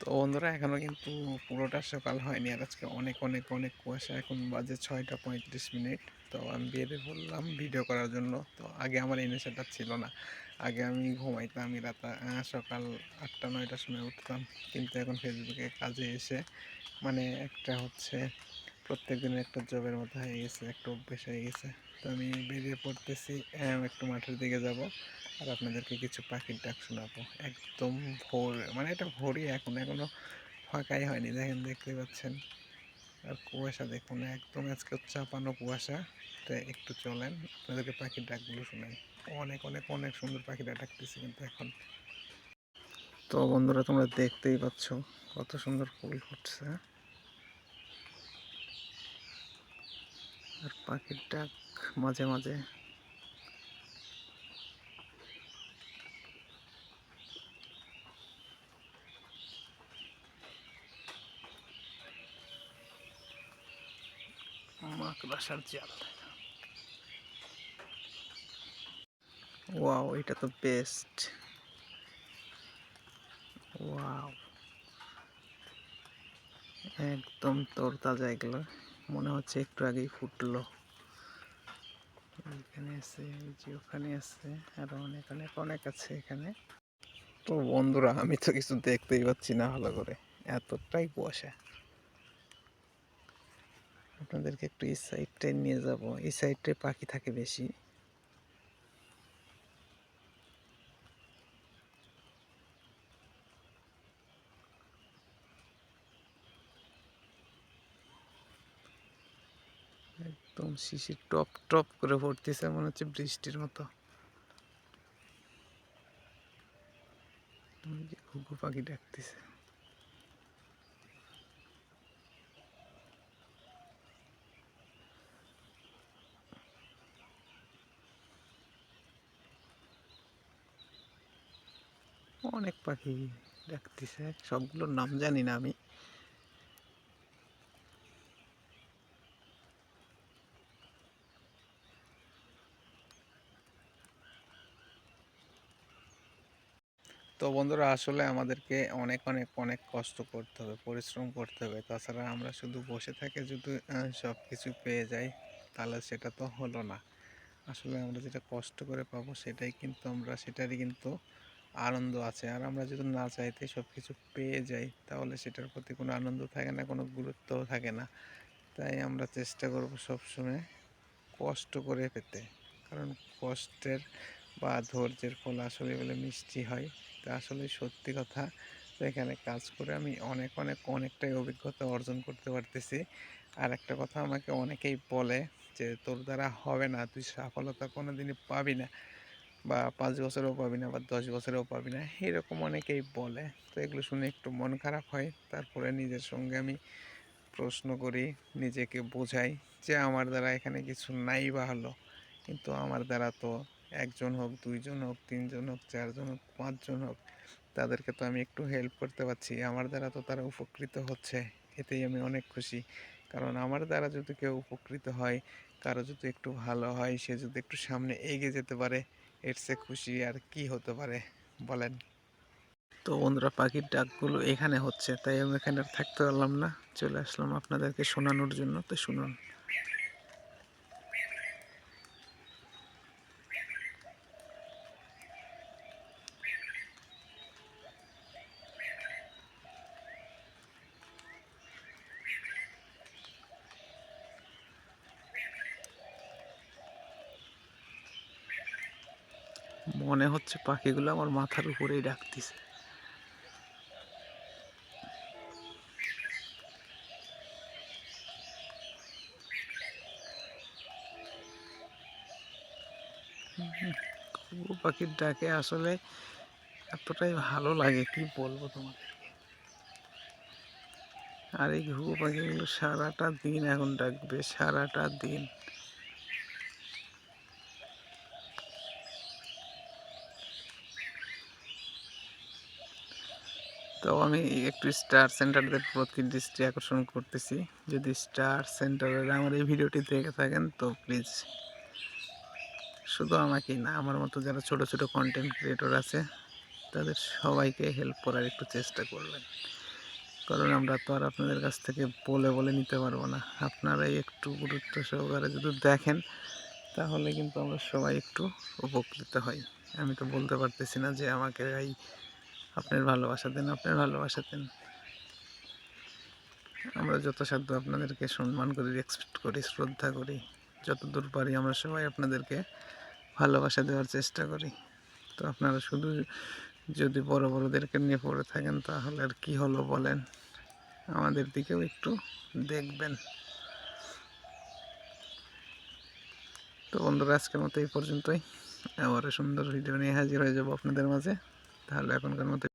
তো বন্ধুরা, এখনও কিন্তু পুরোটা সকাল হয়নি আর আজকে অনেক অনেক অনেক কুয়াশা। এখন বাজে ছয়টা পঁয়ত্রিশ মিনিট। তো আমি বেরিয়ে পড়লাম ভিডিও করার জন্য। তো আগে আমার এই নেশাটা ছিল না। আগে আমি ঘুমাইতাম রাত সকাল আটটা, নয়টার সময় উঠতাম। কিন্তু এখন ফেসবুকে কাজে এসে মানে একটা হচ্ছে প্রত্যেক দিনের একটা জবের মতো হয়ে গেছে, একটা অভ্যেস হয়ে গেছে। তো আমি বেরিয়ে পড়তেছি একটু মাঠের দিকে যাব আর আপনাদেরকে কিছু পাখির ডাক শোনাবো। একদম ভোর মানে এটা ভোরই এখন, এখনও ফাঁকাই হয়নি, দেখেন, দেখতে পাচ্ছেন। আর কুয়াশা দেখুন, একদম আজকে চাপানো কুয়াশা। তো একটু চলেন, আপনাদেরকে পাখির ডাকগুলো শোনাই। অনেক অনেক অনেক সুন্দর পাখিরা ডাকতেছে কিন্তু এখন। তো বন্ধুরা, তোমরা দেখতেই পাচ্ছ কত সুন্দর ফুল ফুটছে। আর পাখির ডাক মাঝে মাঝে। এটা তো বেস্ট একদম তরতাজা এগুলো। মনে হচ্ছে একটু আগেই ফুটলো। এখানে আছে, এই যে ওখানে আছে, আরও অনেক অনেক অনেক আছে এখানে। তো বন্ধুরা, আমি তো কিছু দেখতেই পাচ্ছি না ভালো করে। এতটাই কুয়াশা। আপনাদেরকে একটু এই সাইডটায় নিয়ে যাব। এই সাইডটায় পাখি থাকে বেশি। একদম শিশির টপ টপ করে পড়তেছে, মনে হচ্ছে বৃষ্টির মতো। ঘুঘু পাখি ডাকতেছে। অনেক পাখি ডাকতেছে, সবগুলোর নাম জানি না আমি। তো বন্ধুরা, আসলে আমাদেরকে অনেক অনেক অনেক কষ্ট করতে হবে, পরিশ্রম করতে হবে। তাছাড়া আমরা শুধু বসে থেকে যদি সব কিছু পেয়ে যাই, তাহলে সেটা তো হলো না। আসলে আমরা যেটা কষ্ট করে পাবো সেটাই কিন্তু আমরা, সেটারই কিন্তু আনন্দ আছে। আর আমরা যদি না চাইতে সব কিছু পেয়ে যাই, তাহলে সেটার প্রতি কোনো আনন্দ থাকে না, কোনো গুরুত্বও থাকে না। তাই আমরা চেষ্টা করব সবসময় কষ্ট করে পেতে। কারণ কষ্টের বা ধৈর্যের ফল আসলে বলে মিষ্টি হয়। তা আসলে সত্যি কথা তো এখানে কাজ করে আমি অনেক অনেক, অনেকটাই অভিজ্ঞতা অর্জন করতে পারতেছি। আর একটা কথা আমাকে অনেকেই বলে যে, তোর দ্বারা হবে না, তুই সফলতা কোনো দিনই পাবি না বা পাঁচ বছরেও পাবি না বা দশ বছরেও পাবি না। এরকম অনেকেই বলে। তো এগুলো শুনে একটু মন খারাপ হয়। তারপরে নিজের সঙ্গে আমি প্রশ্ন করি, নিজেকে বোঝাই যে, আমার দ্বারা এখানে কিছু নাই বা হলো কিন্তু আমার দ্বারা তো একজন হোক, দুইজন হোক, তিনজন হোক, চারজন হোক, পাঁচজন হোক, তাদেরকে তো আমি একটু হেল্প করতে পারছি। আমার দ্বারা তো তারা উপকৃত হচ্ছে, এতেই আমি অনেক খুশি। কারণ আমার দ্বারা যদি কেউ উপকৃত হয়, কারও যদি একটু ভালো হয়, সে যদি একটু সামনে এগিয়ে যেতে পারে, এর চেয়ে খুশি আর কি হতে পারে, বলেন। তো বন্ধুরা, পাখির ডাকগুলো এখানে হচ্ছে, তাই আমি এখানে থাকতে পারলাম না। চলে আসলাম আপনাদেরকে শোনানোর জন্য, তো শুনুন। মনে হচ্ছে পাখিগুলো আমার মাথার উপরেই ডাকতেছে। পাখির ডাকে আসলে এতটাই ভালো লাগে, কি বলব তোমাকে? আর এই ঘুঘু পাখিগুলো সারাটা দিন এখন ডাকবে, সারাটা দিন। তো আমি একটু স্টার সেন্টারদের প্রতি দৃষ্টি আকর্ষণ করতেছি। যদি স্টার সেন্টারের আমার এই ভিডিওটি দেখে থাকেন, তো প্লিজ শুধু আমাকেই না, আমার মতো যারা ছোট ছোট কন্টেন্ট ক্রিয়েটর আছে, তাদের সবাইকে হেল্প করার একটু চেষ্টা করবেন। কারণ আমরা তো আর আপনাদের কাছ থেকে বলে বলে নিতে পারব না। আপনারাই একটু গুরুত্ব সহকারে যদি দেখেন, তাহলে কিন্তু আমরা সবাই একটু উপকৃত হই। আমি তো বলতে পারতেছি না যে আমাকে এই আপনার ভালোবাসা দেন, আপনার ভালোবাসা দেন। আমরা যথাসাধ্য আপনাদেরকে সম্মান করি রেসপেক্ট করি, শ্রদ্ধা করি। যতদূর পারি আমরা সবাই আপনাদেরকে ভালোবাসা দেওয়ার চেষ্টা করি। তো আপনারা শুধু যদি বড় বড়দেরকে নিয়ে পড়ে থাকেন তাহলে আর কী হলো বলেন? আমাদের দিকেও একটু দেখবেন। তো বন্ধুরা, আজকের মতো এই পর্যন্তই। আবারও সুন্দর ভিডিও নিয়ে হাজির হয়ে যাব আপনাদের মাঝে। তাহলে এখনকার মতো